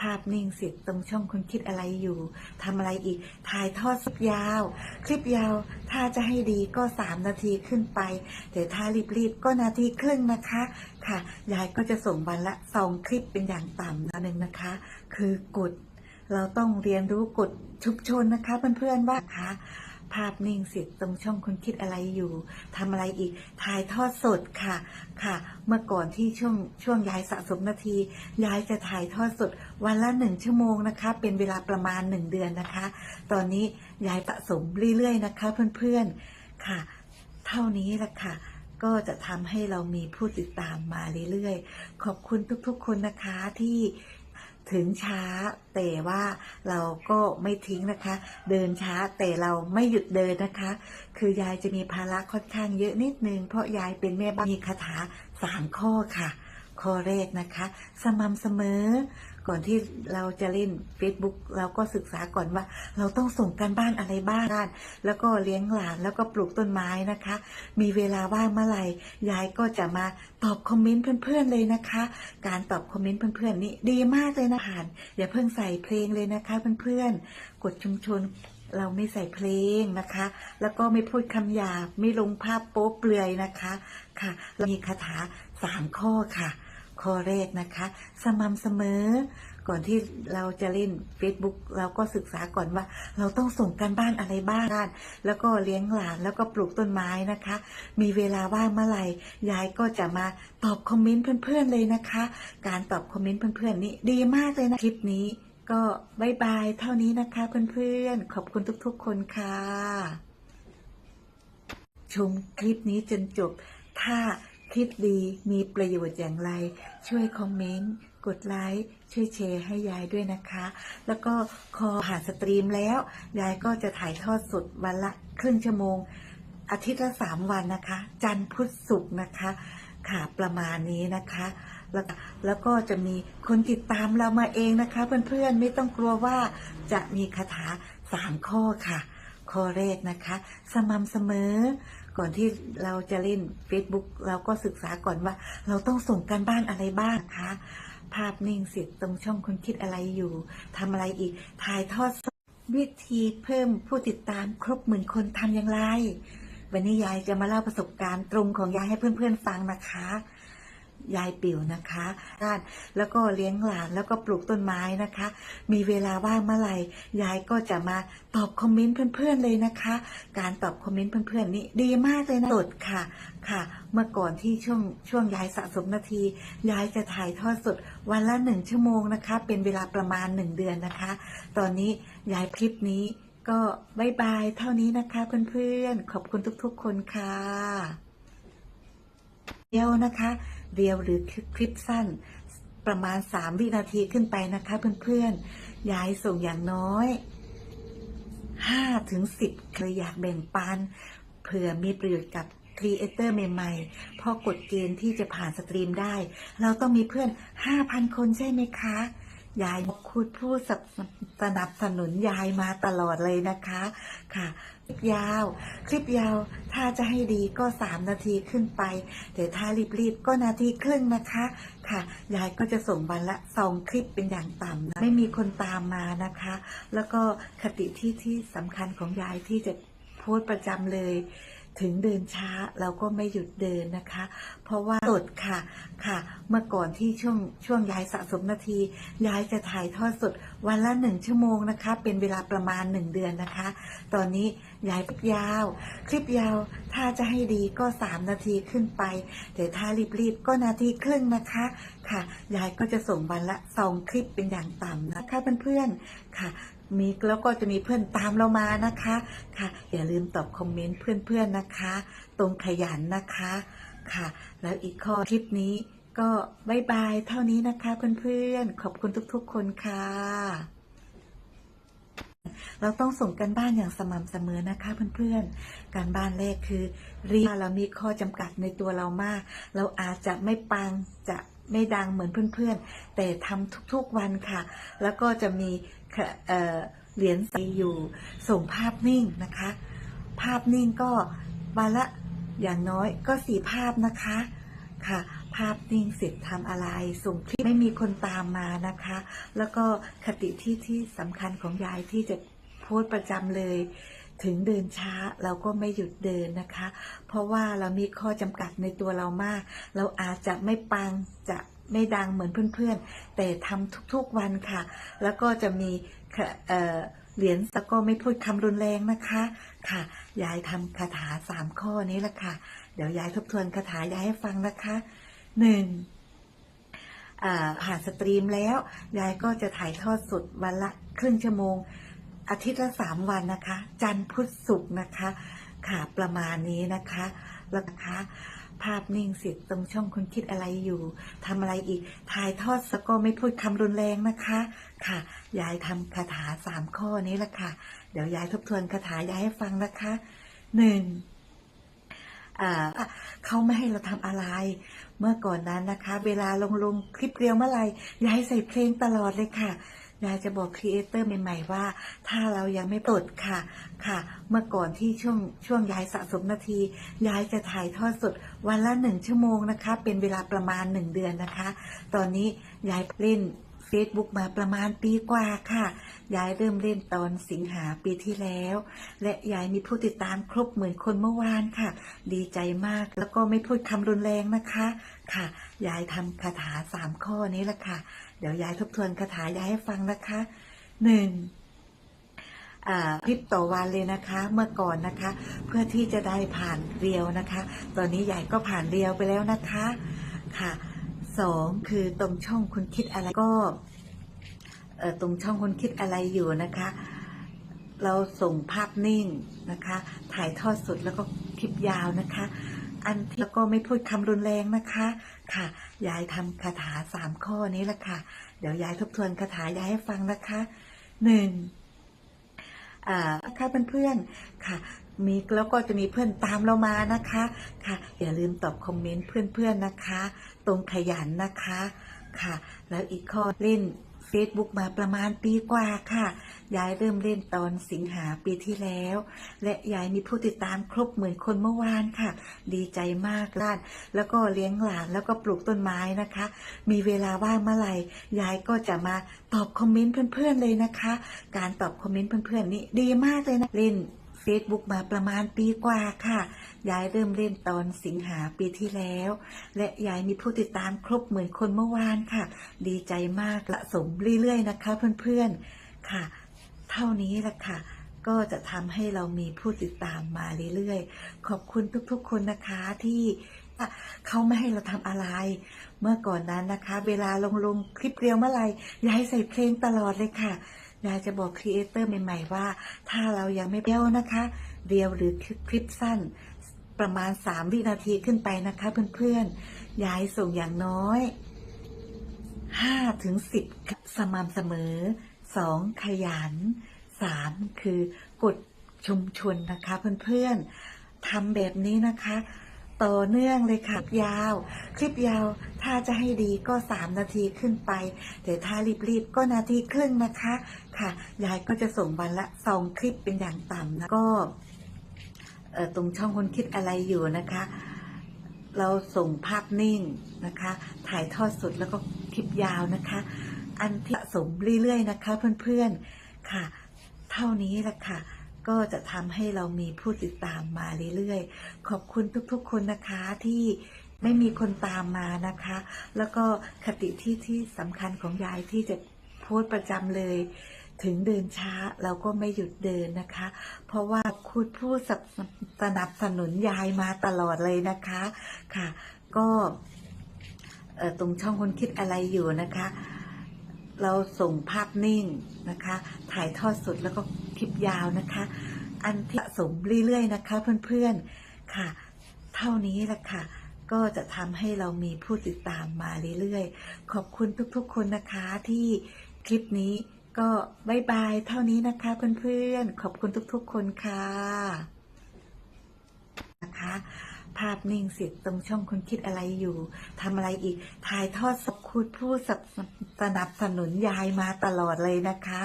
ภาพนิ่งเสียตรงช่องคุณคิดอะไรอยู่ทำอะไรอีก ถ่ายทอดคลิปยาว คลิปยาว ถ้าจะให้ดีก็ 3 นาทีขึ้นไป แต่ถ้ารีบๆก็นาทีครึ่งนะคะ ค่ะ ยายก็จะส่งวันละสองคลิปเป็นอย่างต่ำนะหนึ่งนะคะ คือกฎเราต้องเรียนรู้กฎชุมชนนะคะเพื่อนๆว่าคะ ภาพนิ่งเสร็จตรงช่องคุณคิดอะไรอยู่ทำอะไรอีกถ่ายทอดสดค่ะค่ะ เมื่อก่อนที่ช่วงช่วงย้ายสะสมนาทียายจะถ่ายทอดสด วันละหนึ่งชั่วโมงนะคะ เป็นเวลาประมาณหนึ่งเดือนนะคะ ตอนนี้ยายสะสมเรื่อยๆนะคะ เพื่อนๆค่ะ เท่านี้แหละค่ะก็จะทำให้เรามีผู้ติดตามมาเรื่อยๆ ขอบคุณทุกๆ คนนะคะที่ ถึงช้าแต่ว่าเราก็ไม่ทิ้งนะคะ เดินช้าแต่เราไม่หยุดเดินนะคะ คือยายจะมีภาระค่อนข้างเยอะนิดนึง เพราะยายเป็นแม่บ้านมีคาถาสามข้อค่ะ ข้อแรกนะคะ สม่ำเสมอ ก่อนที่เราจะเล่น Facebook เราก็ศึกษาก่อนว่า เราต้องส่งการบ้านอะไรบ้างแล้วก็เลี้ยงหลานแล้วก็ปลูกต้นไม้นะคะ มีเวลาว่างเมื่อไหร่ยายก็จะมาตอบคอมเมนต์เพื่อนๆเลยนะคะ การตอบคอมเมนต์เพื่อนๆนี่ดีมากเลยนะผ่านอย่าเพิ่งใส่เพลงเลยนะคะเพื่อนๆกดชุมชนเราไม่ใส่เพลงนะคะ แล้วก็ไม่พูดคำหยาบ ไม่ลงภาพโป๊เปลือยนะคะ ค่ะ เรามีคาถาสามข้อค่ะ ข้อแรกนะคะ สม่ำเสมอ ก่อนที่เราจะเล่น Facebook เราก็ศึกษาก่อนว่า เราต้องส่งการบ้านอะไรบ้างแล้วก็เลี้ยงหลานแล้วก็ปลูกต้นไม้นะคะ มีเวลาว่างเมื่อไหร่ยายก็จะมาตอบคอมเมนต์เพื่อนๆเลยนะคะ การตอบคอมเมนต์เพื่อนๆนี่ดีมากเลยนะคลิปนี้ ก็บายบายเท่านี้นะคะเพื่อนๆขอบคุณทุกๆ คนค่ะชมคลิปนี้จนจบ ถ้า คลิปดีมีประโยชน์อย่างไร ช่วยคอมเมนต์กดไลค์ช่วยแชร์ให้ยายด้วยนะคะ แล้วก็คอผ่านสตรีมแล้ว ยายก็จะถ่ายทอดสดวันละครึ่งชั่วโมง อาทิตย์ละสามวันนะคะ จันทร์พุธศุกร์นะคะค่ะประมาณนี้นะคะแล้วแล้วก็จะมีคนติดตามเรามาเองนะคะ เพื่อนๆไม่ต้องกลัวว่าจะมีคาถาสามข้อค่ะ ข้อแรกนะคะ สม่ำเสมอ ก่อนที่เราจะเล่น Facebook เราก็ศึกษาก่อนว่า เราต้องส่งการบ้านอะไรบ้างนะคะภาพนิ่งเสร็จตรงช่องคุณคิดอะไรอยู่ทำอะไรอีก ถ่ายทอดสดวิธีเพิ่มผู้ติดตามครบหมื่นคนทำอย่างไร วันนี้ยายจะมาเล่าประสบการณ์ตรงของยายให้เพื่อนๆฟังนะคะ ยายปิ่วนะคะด้านแล้วก็เลี้ยงหลานแล้วก็ปลูกต้นไม้นะคะ มีเวลาว่างเมื่อไหร่ยายก็จะมาตอบคอมเมนต์เพื่อนๆเลยนะคะ การตอบคอมเมนต์เพื่อนๆนี่ดีมากเลยนะสดค่ะค่ะ เมื่อก่อนที่ช่วงช่วงยายสะสมนาที ยายจะถ่ายทอดสดวันละหนึ่งชั่วโมงนะคะ เป็นเวลาประมาณหนึ่งเดือนนะคะ ตอนนี้ยายคลิปนี้ก็บายบายเท่านี้นะคะเพื่อนๆ ขอบคุณทุกๆคนค่ะ เดียวนะคะ เรียวหรือคลิปสั้น ประมาณ 3 วินาทีขึ้นไปนะคะเพื่อนๆ ยายส่งอย่างน้อย5ถึง10เคยอยากแบ่งปันเผื่อมีประโยชน์กับครีเอเตอร์ใหม่ๆ พอกฎเกณฑ์ที่จะผ่านสตรีมได้ เราต้องมีเพื่อน 5,000 คนใช่ไหมคะ ยายคุณผู้สนับสนุนยายมาตลอดเลยนะคะค่ะ คลิปยาว คลิปยาวถ้าจะให้ดีก็3นาทีขึ้นไป แต่ถ้ารีบๆก็นาทีครึ่งนะคะ ค่ะ ยายก็จะส่งวันละสองคลิปเป็นอย่างต่ำนะไม่มีคนตามมานะคะ แล้วก็คติที่ที่สำคัญของยายที่จะโพสต์ประจำเลย ถึงเดินช้าเราก็ไม่หยุดเดินนะคะ เพราะว่าสดค่ะค่ะ เมื่อก่อนที่ช่วงช่วงย้ายสะสมนาทียายจะถ่ายทอดสดวันละหนึ่งชั่วโมงนะคะ เป็นเวลาประมาณหนึ่งเดือนนะคะ ตอนนี้ย้ายคลิปยาว คลิปยาวถ้าจะให้ดีก็3นาทีขึ้นไป แต่ถ้ารีบๆก็นาทีครึ่งนะคะค่ะยายก็จะส่งวันละสองคลิปเป็นอย่างต่ำนะคะเพื่อนๆค่ะ มีแล้วก็จะมีเพื่อนตามเรามานะคะค่ะ อย่าลืมตอบคอมเมนต์เพื่อนๆนะคะ ตรงขยันนะคะค่ะ แล้วอีกข้อคลิปนี้ก็บายบายเท่านี้นะคะเพื่อนๆขอบคุณทุกๆคนค่ะ เราต้องส่งกันบ้านอย่างสม่ำเสมอนะคะเพื่อนๆ การบ้านแรกคือเรียนเรามีข้อจำกัดในตัวเรามาก เราอาจจะไม่ปังจะ ไม่ดังเหมือนเพื่อนๆ แต่ทำทุกๆวันค่ะ แล้วก็จะมีเเหรียญใส่อยู่ส่งภาพนิ่งนะคะ ภาพนิ่งก็วันละอย่างน้อยก็สี่ภาพนะคะค่ะ ภาพนิ่งเสร็จทำอะไร ส่งคลิปไม่มีคนตามมานะคะ แล้วก็คติที่ที่สำคัญของยายที่จะโพสต์ประจำเลย ถึงเดินช้าเราก็ไม่หยุดเดินนะคะ เพราะว่าเรามีข้อจำกัดในตัวเรามาก เราอาจจะไม่ปังจะไม่ดังเหมือนเพื่อนๆ แต่ทำทุกๆวันค่ะ แล้วก็จะมีเหรียญแล้วก็ไม่พูดคำรุนแรงนะคะค่ะ ยายทำคาถาสามข้อนี้ละค่ะ เดี๋ยวยายทบทวนคาถายายให้ฟังนะคะหนึ่งผ่านสตรีมแล้ว ยายก็จะถ่ายทอดสดวันละครึ่งชั่วโมง อาทิตย์ละสามวันนะคะ จันทร์พุธศุกร์นะคะ ค่ะประมาณนี้นะคะแล้วนะคะภาพนิ่งสร็จตรงช่องคุณคิดอะไรอยู่ทำอะไรอีก ถ่ายทอดสก็ไม่พูดคำรุนแรงนะคะ ค่ะ ยายทำคาถาสามข้อนี้ละค่ะ เดี๋ยวยายทบทวนคาถายายให้ฟังนะคะหนึ่งเขาไม่ให้เราทำอะไร เมื่อก่อนนั้นนะคะ เวลาลงลงคลิปเรียวเมื่อไหร่ยายใส่เพลงตลอดเลยค่ะ อยายจะบอกครีเอเตอร์ใหม่ๆว่า ถ้าเรายังไม่ปลดค่ะค่ะ เมื่อก่อนที่ช่วงช่วงย้ายสะสมนาทียายจะถ่ายทอดสดวันละหนึ่งชั่วโมงนะคะ เป็นเวลาประมาณหนึ่งเดือนนะคะ ตอนนี้ยายเล่น Facebook มาประมาณปีกว่าค่ะ ยายเริ่มเล่นตอนสิงหาปีที่แล้ว และยายมีผู้ติดตามครบหมื่นคนเมื่อวานค่ะ ดีใจมากแล้วก็ไม่พูดคำรุนแรงนะคะ ค่ะ ยายทำคาถาสามข้อนี้ละค่ะ เดี๋ยวยายทบทวนคาถายายให้ฟังนะคะหนึ่งคลิปต่อวันเลยนะคะเมื่อก่อนนะคะ เพื่อที่จะได้ผ่านเรียวนะคะ ตอนนี้ยายก็ผ่านเรียวไปแล้วนะคะค่ะสองคือตรงช่องคุณคิดอะไรก็ตรงช่องคุณคิดอะไรอยู่นะคะ เราส่งภาพนิ่งนะคะ ถ่ายทอดสดแล้วก็คลิปยาวนะคะ อันแล้วก็ไม่พูดคำรุนแรงนะคะค่ะ ยายทำคาถาสามข้อนี้ละค่ะ เดี๋ยวยายทบทวนคาถายายให้ฟังนะคะหนึ่งอ่าค่ะเพื่อนๆค่ะ มีแล้วก็จะมีเพื่อนตามเรามานะคะค่ะ อย่าลืมตอบคอมเมนต์เพื่อนๆนะคะ ตรงขยันนะคะค่ะ แล้วอีกข้อเล่น Facebook มาประมาณปีกว่าค่ะ ยายเริ่มเล่นตอนสิงหาปีที่แล้ว และยายมีผู้ติดตามครบหมื่นคนเมื่อวานค่ะ ดีใจมากล้านแล้วก็เลี้ยงหลานแล้วก็ปลูกต้นไม้นะคะ มีเวลาว่างเมื่อไหร่ ยายก็จะมาตอบคอมเมนต์เพื่อนๆเลยนะคะ การตอบคอมเมนต์เพื่อนๆนี่ดีมากเลยนะเล่น Facebook มาประมาณปีกว่าค่ะ ยายเริ่มเล่นตอนสิงหาปีที่แล้ว และยายมีผู้ติดตามครบหมื่นคนเมื่อวานค่ะ ดีใจมากละสมเรื่อยๆนะคะเพื่อนๆค่ะ เท่านี้แหละค่ะก็จะทำให้เรามีผู้ติดตามมาเรื่อยๆ ขอบคุณทุกๆ คนนะคะที่เขาไม่ให้เราทำอะไร เมื่อก่อนนั้นนะคะ เวลาลงลงคลิปเรียวเมื่อไหร่ยายใส่เพลงตลอดเลยค่ะ ยายจะบอกครีเอเตอร์ใหม่ๆว่า ถ้าเรายังไม่เรียวนะคะเรียวหรือคลิปสั้น ประมาณ 3 วินาทีขึ้นไปนะคะเพื่อนๆยายส่งอย่างน้อย5ถึงสม่ำเสมอ 2 ขยัน 3 คือกดชุมชนนะคะเพื่อนๆทำแบบนี้นะคะ ต่อเนื่องเลยค่ะยาว คลิปยาวถ้าจะให้ดีก็ 3 นาทีขึ้นไป แต่ถ้ารีบๆก็นาทีครึ่งนะคะค่ะ ยายก็จะส่งวันละสองคลิปเป็นอย่างต่ำนะก็เอ่อตรงช่องคนคิดอะไรอยู่นะคะ เราส่งภาพนิ่งนะคะ ถ่ายทอดสดแล้วก็คลิปยาวนะคะ อันที่สะสมเรื่อยๆนะคะเพื่อนๆค่ะ เท่านี้แหละค่ะ ก็จะทำให้เรามีผู้ติดตามมาเรื่อยๆ ขอบคุณทุกๆ คนนะคะที่ไม่มีคนตามมานะคะ แล้วก็คติที่ที่สำคัญของยายที่จะโพสต์ประจำเลย ถึงเดินช้าเราก็ไม่หยุดเดินนะคะ เพราะว่าคุณผู้สนับสนุนยายมาตลอดเลยนะคะค่ะ ก็ตรงช่องคนคิดอะไรอยู่นะคะ เราส่งภาพนิ่งนะคะ ถ่ายทอดสดแล้วก็คลิปยาวนะคะ อันที่สะสมเรื่อยๆนะคะเพื่อนๆค่ะ เท่านี้แหละค่ะ ก็จะทำให้เรามีผู้ติดตามมาเรื่อยๆ ขอบคุณทุกๆคนนะคะที่คลิปนี้ก็บายบายเท่านี้นะคะเพื่อนๆ ขอบคุณทุกๆคนค่ะนะคะ ภาพนิ่งเสร็จตรงช่องคุณคิดอะไรอยู่ทำอะไรอีก ถ่ายทอดสดคุณผู้สนับสนุนยายมาตลอดเลยนะคะ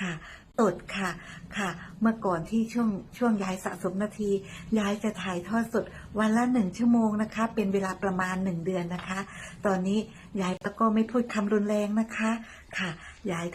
ค่ะสดค่ะค่ะ เมื่อก่อนที่ช่วงช่วงยายสะสมนาทียายจะถ่ายทอดสดวันละหนึ่งชั่วโมงนะคะ เป็นเวลาประมาณหนึ่งเดือนนะคะ ตอนนี้ยายก็ไม่พูดคำรุนแรงนะคะ ค่ะยาย